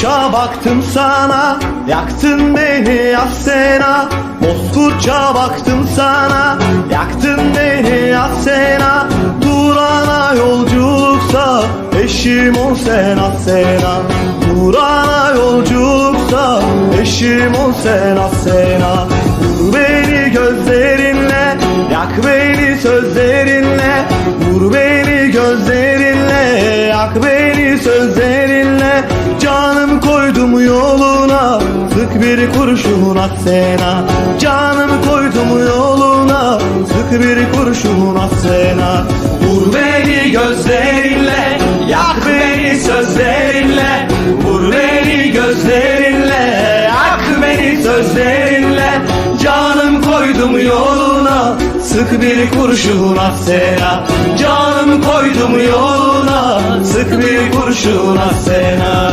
Bozkurtça baktım sana Yaktın beni Asena Bozkurtça baktım sana Yaktın beni Asena Turan'a yolculuksa Eşim ol sen Asena Turan'a yolculuksa Eşim ol sen Asena Vur beni gözlerinle Yak beni sözlerinle. Vur beni gözlerinle Yak beni sözlerinle Sık bir kurşun at sena Canım koydum yoluna. Sık bir kurşun at sena Vur beni gözlerinle. Yak beni sözlerinle. Vur beni gözlerinle. Yak beni sözlerinle. Canım koydum yoluna. Sık bir kurşun at sena Canım koydum yoluna. Sık bir kurşun at sena